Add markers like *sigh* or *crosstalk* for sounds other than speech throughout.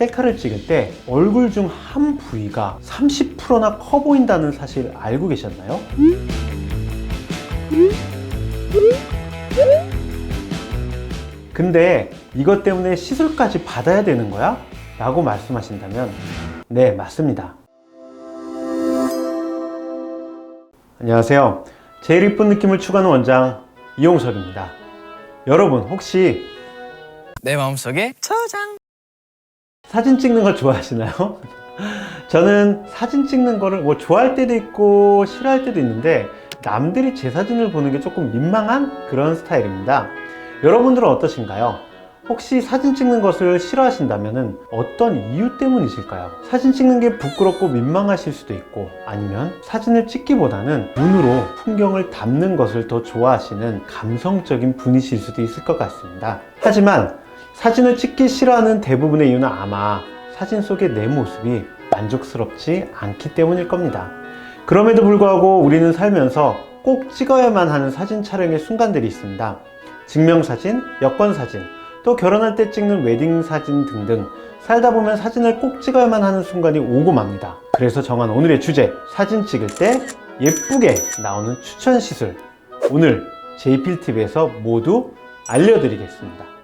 셀카를 찍을 때 얼굴 중 한 부위가 30%나 커 보인다는 사실 알고 계셨나요? 근데 이것 때문에 시술까지 받아야 되는 거야? 라고 말씀하신다면 네, 맞습니다. 안녕하세요. 제일 이쁜 느낌을 추구하는 원장 이용석입니다. 여러분 혹시 내 마음속에 저장. 사진 찍는 걸 좋아하시나요? *laughs* 저는 사진 찍는 거를 뭐 좋아할 때도 있고 싫어할 때도 있는데 남들이 제 사진을 보는 게 조금 민망한 그런 스타일입니다. 여러분들은 어떠신가요? 혹시 사진 찍는 것을 싫어하신다면 어떤 이유 때문이실까요? 사진 찍는 게 부끄럽고 민망하실 수도 있고 아니면 사진을 찍기보다는 눈으로 풍경을 담는 것을 더 좋아하시는 감성적인 분이실 수도 있을 것 같습니다. 하지만 사진을 찍기 싫어하는 대부분의 이유는 아마 사진 속의 내 모습이 만족스럽지 않기 때문일 겁니다. 그럼에도 불구하고 우리는 살면서 꼭 찍어야만 하는 사진 촬영의 순간들이 있습니다. 증명사진, 여권사진, 또 결혼할 때 찍는 웨딩사진 등등 살다 보면 사진을 꼭 찍어야만 하는 순간이 오고 맙니다. 그래서 정한 오늘의 주제, 사진 찍을 때 예쁘게 나오는 추천 시술. 오늘 제이필TV에서 모두 알려드리겠습니다.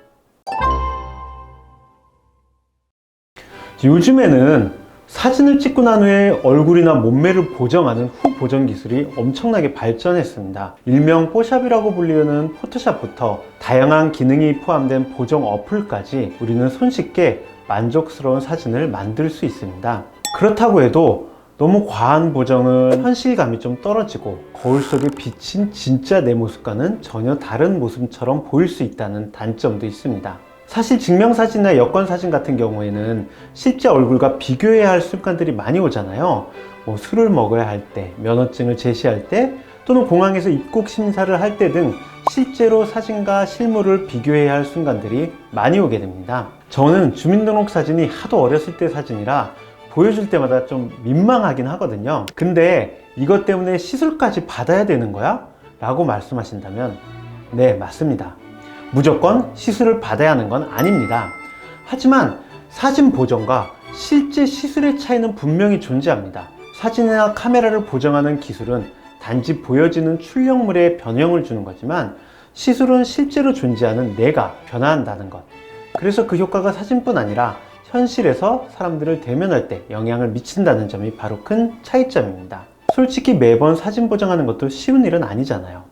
요즘에는 사진을 찍고 난 후에 얼굴이나 몸매를 보정하는 후 보정 기술이 엄청나게 발전했습니다. 일명 뽀샵이라고 불리는 포토샵부터 다양한 기능이 포함된 보정 어플까지 우리는 손쉽게 만족스러운 사진을 만들 수 있습니다. 그렇다고 해도 너무 과한 보정은 현실감이 좀 떨어지고 거울 속에 비친 진짜 내 모습과는 전혀 다른 모습처럼 보일 수 있다는 단점도 있습니다. 사실 증명사진이나 여권사진 같은 경우에는 실제 얼굴과 비교해야 할 순간들이 많이 오잖아요. 뭐 술을 먹어야 할 때, 면허증을 제시할 때, 또는 공항에서 입국 심사를 할 때 등 실제로 사진과 실물을 비교해야 할 순간들이 많이 오게 됩니다. 저는 주민등록 사진이 하도 어렸을 때 사진이라 보여줄 때마다 좀 민망하긴 하거든요. 근데 이것 때문에 시술까지 받아야 되는 거야? 라고 말씀하신다면, 네, 맞습니다. 무조건 시술을 받아야 하는 건 아닙니다. 하지만 사진 보정과 실제 시술의 차이는 분명히 존재합니다. 사진이나 카메라를 보정하는 기술은 단지 보여지는 출력물에 변형을 주는 거지만 시술은 실제로 존재하는 내가 변화한다는 것. 그래서 그 효과가 사진뿐 아니라 현실에서 사람들을 대면할 때 영향을 미친다는 점이 바로 큰 차이점입니다. 솔직히 매번 사진 보정하는 것도 쉬운 일은 아니잖아요.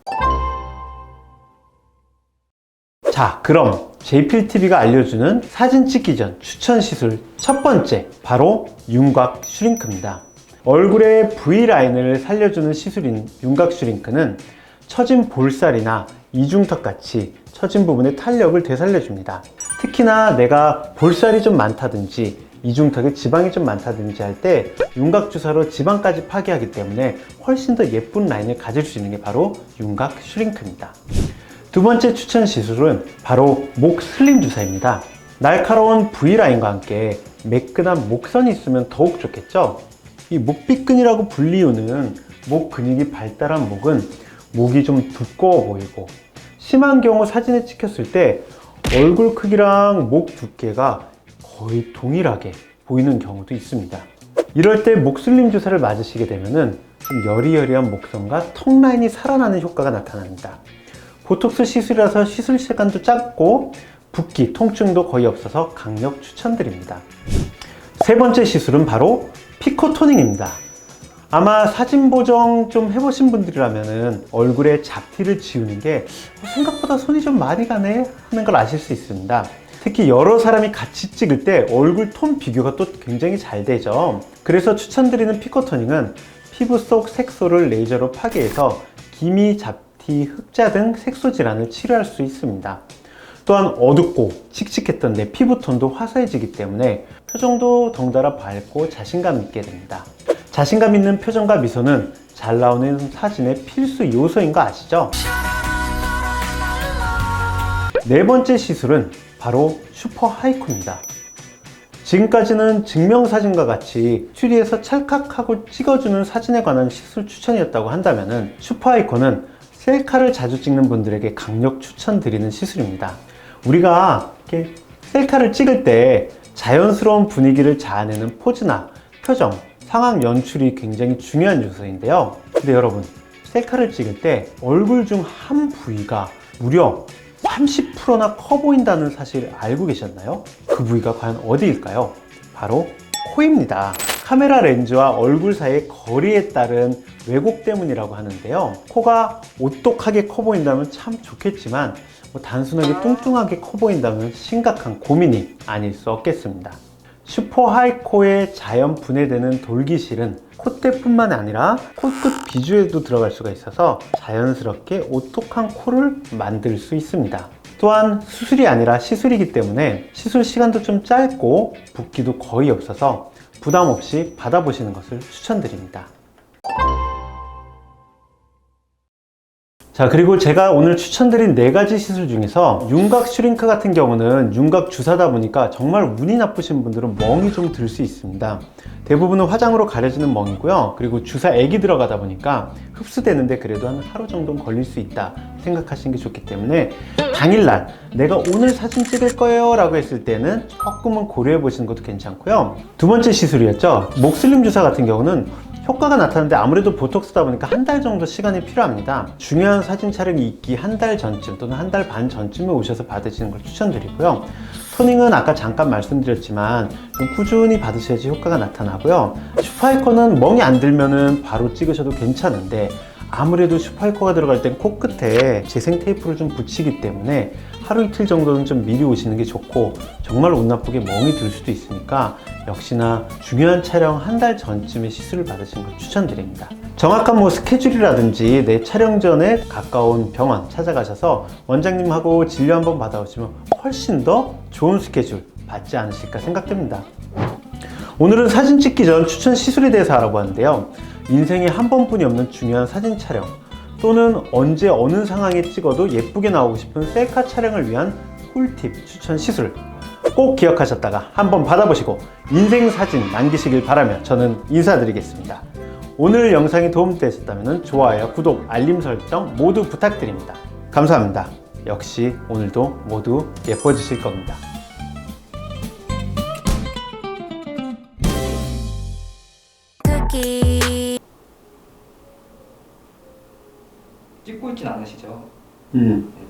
자, 그럼 JPTV가 알려주는 사진 찍기 전 추천 시술 첫 번째, 바로 윤곽 슈링크입니다. 얼굴의 V라인을 살려주는 시술인 윤곽 슈링크는 처진 볼살이나 이중턱 같이 처진 부분의 탄력을 되살려줍니다. 특히나 내가 볼살이 좀 많다든지 이중턱에 지방이 좀 많다든지 할 때 윤곽 주사로 지방까지 파괴하기 때문에 훨씬 더 예쁜 라인을 가질 수 있는 게 바로 윤곽 슈링크입니다. 두 번째 추천 시술은 바로 목 슬림 주사입니다. 날카로운 V라인과 함께 매끈한 목선이 있으면 더욱 좋겠죠? 이 목비근이라고 불리우는 목 근육이 발달한 목은 목이 좀 두꺼워 보이고 심한 경우 사진에 찍혔을 때 얼굴 크기랑 목 두께가 거의 동일하게 보이는 경우도 있습니다. 이럴 때 목슬림 주사를 맞으시게 되면은 좀 여리여리한 목선과 턱 라인이 살아나는 효과가 나타납니다. 보톡스 시술이라서 시술 시간도 짧고 붓기, 통증도 거의 없어서 강력 추천드립니다. 세 번째 시술은 바로 피코 토닝입니다. 아마 사진 보정 좀 해보신 분들이라면 얼굴에 잡티를 지우는 게 생각보다 손이 좀 많이 가네 하는 걸 아실 수 있습니다. 특히 여러 사람이 같이 찍을 때 얼굴 톤 비교가 또 굉장히 잘 되죠. 그래서 추천드리는 피코 토닝은 피부 속 색소를 레이저로 파괴해서 기미, 잡 티, 흑자 등 색소 질환을 치료할 수 있습니다. 또한 어둡고 칙칙했던 내 피부톤도 화사해지기 때문에 표정도 덩달아 밝고 자신감 있게 됩니다. 자신감 있는 표정과 미소는 잘 나오는 사진의 필수 요소인 거 아시죠? 네 번째 시술은 바로 슈퍼 하이코입니다. 지금까지는 증명사진과 같이 스튜디오에서 찰칵하고 찍어주는 사진에 관한 시술 추천이었다고 한다면 슈퍼 하이코는 셀카를 자주 찍는 분들에게 강력 추천드리는 시술입니다. 우리가 이렇게 셀카를 찍을 때 자연스러운 분위기를 자아내는 포즈나 표정, 상황 연출이 굉장히 중요한 요소인데요. 근데 여러분, 셀카를 찍을 때 얼굴 중 한 부위가 무려 30%나 커 보인다는 사실 알고 계셨나요? 그 부위가 과연 어디일까요? 바로 코입니다. 카메라 렌즈와 얼굴 사이의 거리에 따른 왜곡 때문이라고 하는데요. 코가 오똑하게 커 보인다면 참 좋겠지만 뭐 단순하게 뚱뚱하게 커 보인다면 심각한 고민이 아닐 수 없겠습니다. 슈퍼 하이코에 자연 분해되는 돌기실은 콧대뿐만 아니라 코끝 비주에도 들어갈 수가 있어서 자연스럽게 오똑한 코를 만들 수 있습니다. 또한 수술이 아니라 시술이기 때문에 시술 시간도 좀 짧고 붓기도 거의 없어서 부담 없이 받아보시는 것을 추천드립니다. 자, 그리고 제가 오늘 추천드린 네 가지 시술 중에서 윤곽 슈링크 같은 경우는 윤곽 주사다 보니까 정말 운이 나쁘신 분들은 멍이 좀 들 수 있습니다. 대부분은 화장으로 가려지는 멍이고요. 그리고 주사 액이 들어가다 보니까 흡수되는데 그래도 한 하루 정도는 걸릴 수 있다 생각하시는 게 좋기 때문에 당일날 내가 오늘 사진 찍을 거예요 라고 했을 때는 조금은 고려해 보시는 것도 괜찮고요. 두 번째 시술이었죠. 목슬림 주사 같은 경우는 효과가 나타나는데 아무래도 보톡스다 보니까 한 달 정도 시간이 필요합니다. 중요한 사진 촬영이 있기 한 달 전쯤 또는 한 달 반 전쯤에 오셔서 받으시는 걸 추천드리고요. 토닝은 아까 잠깐 말씀드렸지만 좀 꾸준히 받으셔야지 효과가 나타나고요. 슈파이커는 멍이 안 들면은 바로 찍으셔도 괜찮은데 아무래도 슈파이커가 들어갈 땐 코끝에 재생 테이프를 좀 붙이기 때문에 하루 이틀 정도는 좀 미리 오시는 게 좋고 정말 운 나쁘게 멍이 들 수도 있으니까 역시나 중요한 촬영 한 달 전쯤에 시술을 받으시는 걸 추천드립니다. 정확한 뭐 스케줄이라든지 내 촬영 전에 가까운 병원 찾아가셔서 원장님하고 진료 한번 받아오시면 훨씬 더 좋은 스케줄 받지 않으실까 생각됩니다. 오늘은 사진 찍기 전 추천 시술에 대해서 알아보았는데요. 인생에 한 번뿐이 없는 중요한 사진 촬영 또는 언제 어느 상황에 찍어도 예쁘게 나오고 싶은 셀카 촬영을 위한 꿀팁 추천 시술 꼭 기억하셨다가 한번 받아보시고 인생 사진 남기시길 바라며 저는 인사드리겠습니다. 오늘 영상이 도움되셨다면 좋아요, 구독, 알림 설정 모두 부탁드립니다. 감사합니다. 역시 오늘도 모두 예뻐지실 겁니다. 쿠 찍고 있진 않으시죠? 음. 네.